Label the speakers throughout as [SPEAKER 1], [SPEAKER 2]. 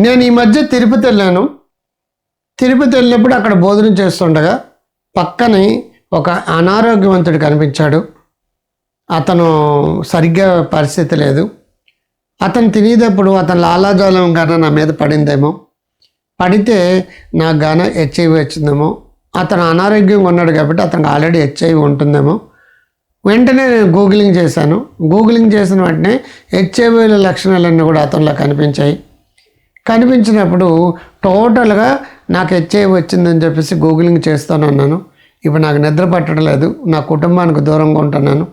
[SPEAKER 1] నేను ఈ మధ్య తిరుపతి వెళ్ళాను. తిరుపతి వెళ్ళినప్పుడు అక్కడ భోజనం చేస్తుండగా పక్కనే ఒక అనారోగ్యవంతుడు కనిపించాడు. అతను సరిగ్గా పరిస్థితి లేదు. అతను తినేటప్పుడు అతను లాలాజాలం గాన నా మీద పడిందేమో. పడితే నాకు గాన హెచ్ఐవి వచ్చిందేమో. అతను అనారోగ్యంగా ఉన్నాడు కాబట్టి అతనికి ఆల్రెడీ హెచ్ఐవి ఉంటుందేమో. వెంటనే నేను గూగులింగ్ చేశాను. గూగులింగ్ చేసిన వెంటనే హెచ్ఐవి లక్షణాలన్నీ కూడా అతనిలో కనిపించాయి. కనిపించినప్పుడు టోటల్గా నాకు హెచ్ఐ వచ్చిందని చెప్పేసి గూగులింగ్ చేస్తాను అన్నాను. ఇప్పుడు నాకు నిద్ర పట్టడం లేదు. నా కుటుంబానికి దూరంగా ఉంటున్నాను.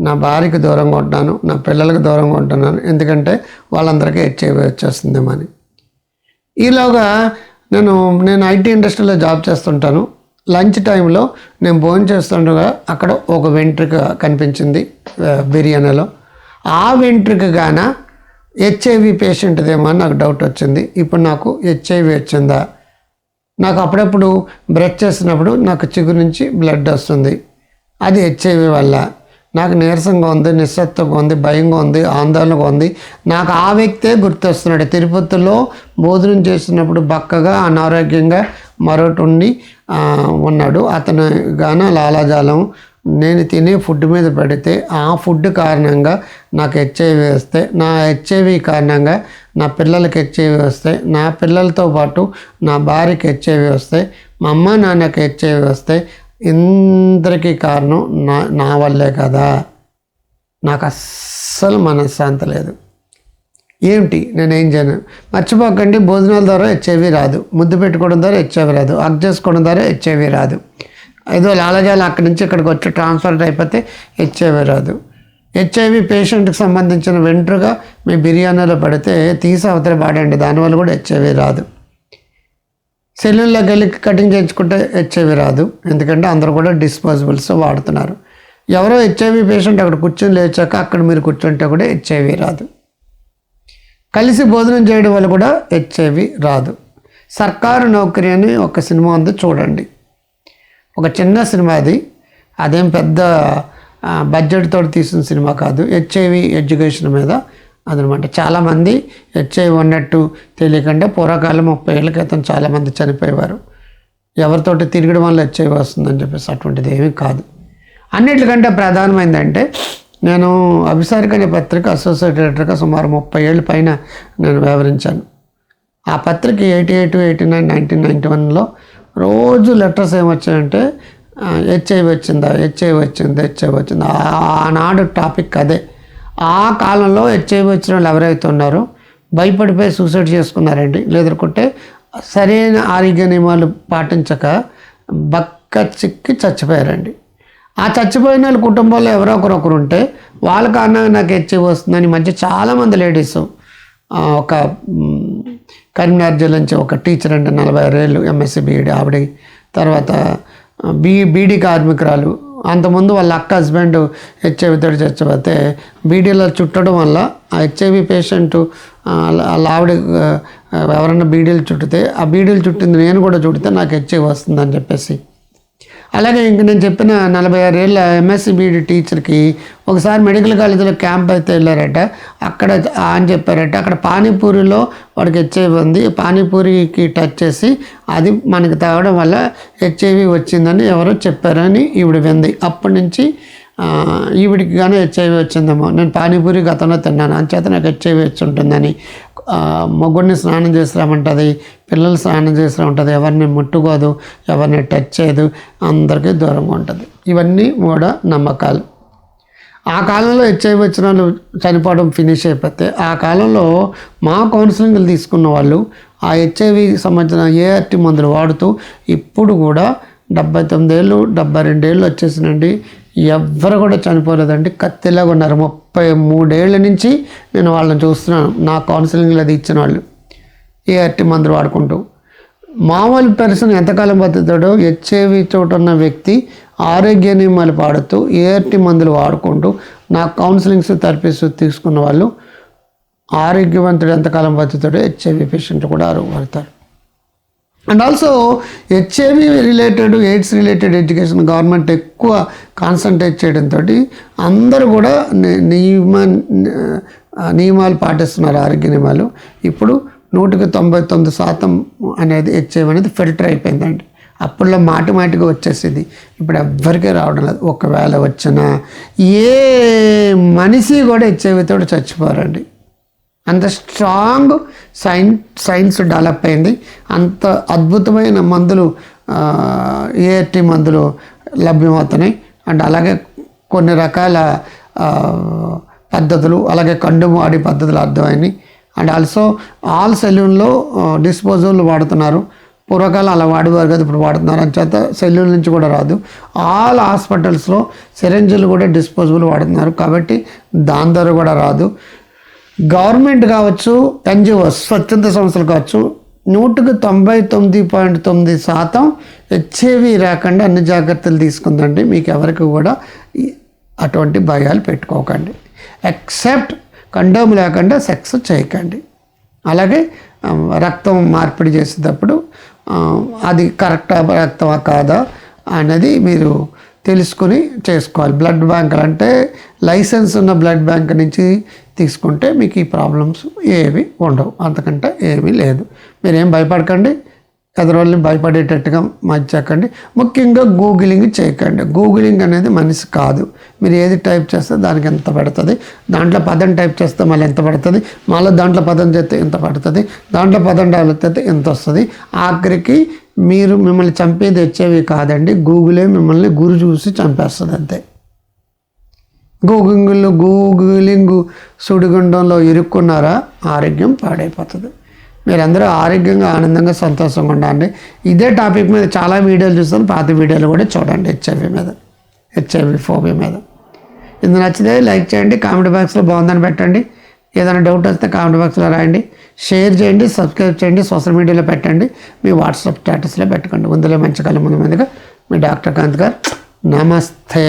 [SPEAKER 1] నా భార్యకి దూరంగా ఉంటున్నాను. నా పిల్లలకు దూరంగా ఉంటున్నాను. ఎందుకంటే వాళ్ళందరికీ హెచ్ఐవి వచ్చేస్తుందేమని ఈలోగా నేను నేను ఐటీ ఇండస్ట్రీలో జాబ్ చేస్తుంటాను. లంచ్ టైంలో నేను భోజనం చేస్తుండగా అక్కడ ఒక వెంట్రిక కనిపించింది బిర్యానీలో. ఆ వెంట్రుక గాన హెచ్ఐవి పేషెంట్దేమో అని నాకు డౌట్ వచ్చింది. ఇప్పుడు నాకు హెచ్ఐవి వచ్చిందా? నాకు అప్పుడప్పుడు బ్రష్ చేసినప్పుడు నాకు చిగురు నుంచి బ్లడ్ వస్తుంది. అది హెచ్ఐవి వల్ల. నాకు నీరసంగా ఉంది నిస్సత్తుగా ఉంది భయంగా ఉంది ఆందోళనగా ఉంది. నాకు ఆ వ్యక్తే గుర్తొస్తున్నాడు. తిరుపతిలో భోజనం చేసినప్పుడు బక్కగా అనారోగ్యంగా మరొకటి ఉండి ఉన్నాడు. అతను గాన లాలాజాలం నేను తినే ఫుడ్ మీద పెడితే ఆ ఫుడ్ కారణంగా నాకు హెచ్ఐవి వస్తే నా హెచ్ఐవి కారణంగా నా పిల్లలకి హెచ్ఐవి వస్తే నా పిల్లలతో పాటు నా భార్యకి హెచ్ఐవి వస్తే మా అమ్మ నాన్నకి హెచ్ఐవి వస్తే ఇందరికీ కారణం నా నా వల్లే కదా. నాకు అస్సలు మనశ్శాంతి లేదు. ఏమిటి? నేను ఏం చేయను? మర్చిపోకండి భోజనాల ద్వారా హెచ్ఐవి రాదు. ముద్దు పెట్టుకోవడం ద్వారా హెచ్ఐవి రాదు. అగ్ చేసుకోవడం ద్వారా హెచ్ఐవి రాదు. ఏదో లాలజాలు అక్కడి నుంచి ఇక్కడికి వచ్చి ట్రాన్స్ఫర్ అయిపోతే హెచ్ఐవి రాదు. హెచ్ఐవి పేషెంట్కి సంబంధించిన వెంట్రుగా మీ బిర్యానీలో పడితే తీసి అవతల పాడండి దానివల్ల కూడా హెచ్ఐవి రాదు. సెల్లుల్లోకి వెళ్ళి కటింగ్ చేయించుకుంటే హెచ్ఐవి రాదు. ఎందుకంటే అందరూ కూడా డిస్పోజబుల్స్ వాడుతున్నారు. ఎవరో హెచ్ఐవి పేషెంట్ అక్కడ కూర్చొని లేచాక అక్కడ మీరు కూర్చుంటే కూడా హెచ్ఐవి రాదు. కలిసి భోజనం చేయడం వల్ల కూడా హెచ్ఐవి రాదు. సర్కారు నౌకరీ అని ఒక సినిమా ఉంది చూడండి. ఒక చిన్న సినిమా అది అదేం పెద్ద బడ్జెట్తో తీసిన సినిమా కాదు. హెచ్ఐవి ఎడ్యుకేషన్ మీద అదనమాట. చాలామంది హెచ్ఐవి ఉన్నట్టు తెలియకుండా పూర్వకాలం ముప్పై ఏళ్ళ క్రితం చాలామంది చనిపోయేవారు. ఎవరితోటి తిరగడం వల్ల హెచ్ఐవి వస్తుందని చెప్పేసి అటువంటిది ఏమీ కాదు. అన్నిటికంటే ప్రధానమైందంటే నేను అభిసారిక అనే పత్రిక అసోసియేట్ ఎడిటర్గా సుమారు ముప్పై ఏళ్ళ పైన నేను వ్యవహరించాను. ఆ పత్రిక eighty eight eighty nine nineteen ninety వన్లో రోజు లెటర్స్ ఏమొచ్చాయంటే హెచ్ఐ వచ్చిందా హెచ్ఐ వచ్చింది హెచ్ఐ వచ్చిందా. ఆ- ఆనాడు టాపిక్ అదే. ఆ కాలంలో హెచ్ఐ వచ్చిన వాళ్ళు ఎవరైతే ఉన్నారో భయపడిపోయి సూసైడ్ చేసుకున్నారండి. లేదనుకుంటే సరైన ఆరోగ్య నియమాలు పాటించక బక్క చిక్కి చచ్చిపోయారండి. ఆ చచ్చిపోయిన వాళ్ళ కుటుంబంలో ఎవరో ఒకరు ఒకరు ఉంటే వాళ్ళ కారణంగా నాకు హెచ్ఐ వస్తుందని మధ్య చాలామంది లేడీస్ ఒక కరీంనగర్ జిల్లా నుంచి ఒక టీచర్ అంటే నలభై ఆరేళ్ళు ఎంఎస్సీ బీఈడి ఆవిడ. తర్వాత బీ బీడీ కార్మికురాలు. అంతకుముందు వాళ్ళ అక్క హస్బెండ్ హెచ్ఐవి చచ్చిపోతే బీడీలో చుట్టడం వల్ల ఆ హెచ్ఐవి పేషెంట్ వాళ్ళ ఆవిడ ఎవరన్నా బీడీలు చుట్టితే ఆ బీడీలు చుట్టింది నేను కూడా చుట్టితే నాకు హెచ్ఐవి వస్తుందని చెప్పేసి అలాగే ఇంక నేను చెప్పిన నలభై ఆరు ఏళ్ళ ఎంఎస్సి బీఈడి టీచర్కి ఒకసారి మెడికల్ కాలేజీలో క్యాంప్ అయితే వెళ్ళారట. అక్కడ అని చెప్పారట అక్కడ పానీపూరిలో వాడికి హెచ్ఐవి ఉంది. పానీపూరికి టచ్ చేసి అది మనకి తాగడం వల్ల హెచ్ఐవి వచ్చిందని ఎవరో చెప్పారని ఈవిడ వింది. అప్పటి నుంచి ఈవిడికి కానీ హెచ్ఐవి వచ్చిందేమో నేను పానీపూరి గతంలో తిన్నాను. అంచేత నాకు హెచ్ఐవి వచ్చి ఉంటుందని. ఆ, మొగ్గుడిని స్నానం చేసిరామంటుంది పిల్లలు స్నానం చేసిరామంటుంది ఎవరిని ముట్టుకోదు ఎవరిని టచ్ చేయదు అందరికీ దూరంగా ఉంటుంది. ఇవన్నీ కూడా నమ్మకాలు. ఆ కాలంలో హెచ్ఐవి వచ్చిన వాళ్ళు చనిపోవడం ఫినిష్ అయిపోతే ఆ కాలంలో మా కౌన్సిలింగ్లు తీసుకున్న వాళ్ళు ఆ హెచ్ఐవి సంబంధించిన ఏఆర్టీ మందులు వాడుతూ ఇప్పుడు కూడా డెబ్బై తొమ్మిదేళ్ళు డెబ్బై రెండేళ్ళు వచ్చేసినండి. ఎవ్వరు కూడా చనిపోలేదండి. కత్తిలాగా ఉన్నారు. ముప్పై మూడేళ్ళ నుంచి నేను వాళ్ళని చూస్తున్నాను. నా కౌన్సిలింగ్లో అది ఇచ్చిన వాళ్ళు. ఏఆర్టీ మందులు వాడుకుంటూ. మామూలు పర్సన్ ఎంతకాలం బతుకుతాడో హెచ్ఐవి చోట ఉన్న వ్యక్తి ఆరోగ్య నియమాలు పాడుతూ ఏఆర్టీ మందులు వాడుకుంటూ నా కౌన్సిలింగ్స్ థెరపీస్ తీసుకున్న వాళ్ళు ఆరోగ్యవంతుడు ఎంతకాలం బతుకుతాడో హెచ్ఐవి పేషెంట్ కూడా అరుగుపడతారు and also HIV related AIDS related education government ఎక్కువ కాన్సన్ట్రేట్ చేయడంతో అందరూ కూడా నియమ నియమాలు పాటిస్తున్నారు ఆరోగ్య నియమాలు. ఇప్పుడు నూటికి తొంభై తొమ్మిది శాతం అనేది హెచ్ఐవి అనేది ఫిల్టర్ అయిపోయిందండి. అప్పుడులో మాటి మాటిగా వచ్చేసేది. ఇప్పుడు ఎవ్వరికీ రావడం లేదు. ఒకవేళ వచ్చినా ఏ మనిషి కూడా హెచ్ఐవితో చచ్చిపోరండి. అంత స్ట్రాంగ్ సైన్ సైన్స్ డెవలప్ అయింది. అంత అద్భుతమైన మందులు ఏఆర్టీ మందులు లభ్యమవుతున్నాయి. అండ్ అలాగే కొన్ని రకాల పద్ధతులు అలాగే కండు వాడి పద్ధతులు అర్థమైనవి అండ్ ఆల్సో ఆల్ సెల్యూన్లో డిస్పోజబుల్ వాడుతున్నారు. పూర్వకాలం అలా వాడేవారు కదా ఇప్పుడు వాడుతున్నారు. అని చేత సెల్యూన్ నుంచి కూడా రాదు. ఆల్ హాస్పిటల్స్లో సిరంజీలు కూడా డిస్పోజబుల్ వాడుతున్నారు. కాబట్టి దాని ద్వారా కూడా రాదు. గవర్నమెంట్ కావచ్చు ఎన్జిఓస్ స్వచ్ఛంద సంస్థలు కావచ్చు నూటికి తొంభై తొమ్మిది పాయింట్ తొమ్మిది శాతం హెచ్ఐవి రాకుండా అన్ని జాగ్రత్తలు తీసుకుందండి. మీకు ఎవరికి కూడా అటువంటి భయాలు పెట్టుకోకండి. ఎక్సెప్ట్ కండోమ్ లేకుండా సెక్స్ చేయకండి. అలాగే రక్తం మార్పిడి చేసేటప్పుడు అది కరెక్టా రక్తమా కాదా అనేది మీరు తెలుసుకుని చేసుకోవాలి. బ్లడ్ బ్యాంక్ అంటే లైసెన్స్ ఉన్న బ్లడ్ బ్యాంక్ నుంచి తీసుకుంటే మీకు ఈ ప్రాబ్లమ్స్ ఏవి ఉండవు. అంతకంటే ఏమీ లేదు. మీరేం భయపడకండి. ఎదరోళ్ళని భయపడేటట్టుగా మర్చకండి ముఖ్యంగా గూగులింగ్ చేయకండి. గూగులింగ్ అనేది మనిషి కాదు. మీరు ఏది టైప్ చేస్తే దానికి ఎంత పడుతుంది? దాంట్లో పదం టైప్ చేస్తే మళ్ళీ ఎంత పడుతుంది? మళ్ళీ దాంట్లో పదం చేస్తే ఎంత పడుతుంది? దాంట్లో పదం డెవలప్ అయితే ఎంత వస్తుంది? ఆఖరికి మీరు మిమ్మల్ని చంపేది వచ్చేవి కాదండి. గూగులే మిమ్మల్ని గురి చూసి చంపేస్తుంది అంతే గూగుల్ గూగులింగ్ సుడిగుండంలో ఇరుక్కున్నారా? ఆరోగ్యం పాడైపోతుంది. మీరందరూ ఆరోగ్యంగా ఆనందంగా సంతోషంగా ఉండండి. ఇదే టాపిక్ మీద చాలా వీడియోలు చూస్తాను. పాత వీడియోలు కూడా చూడండి హెచ్ఐవి మీద హెచ్ఐవి ఫోబీ మీద. ఇది నచ్చితే లైక్ చేయండి కామెంట్ బాక్స్లో బాగుందని పెట్టండి. ఏదైనా డౌట్ వస్తే కామెంట్ బాక్స్లో రాయండి. షేర్ చేయండి సబ్స్క్రైబ్ చేయండి సోషల్ మీడియాలో పెట్టండి. మీ వాట్సాప్ స్టేటస్లో పెట్టుకోండి. ముందులో మంచి కాలం ముందు ముందుగా మీ డాక్టర్ కాంత్ గారు. నమస్తే.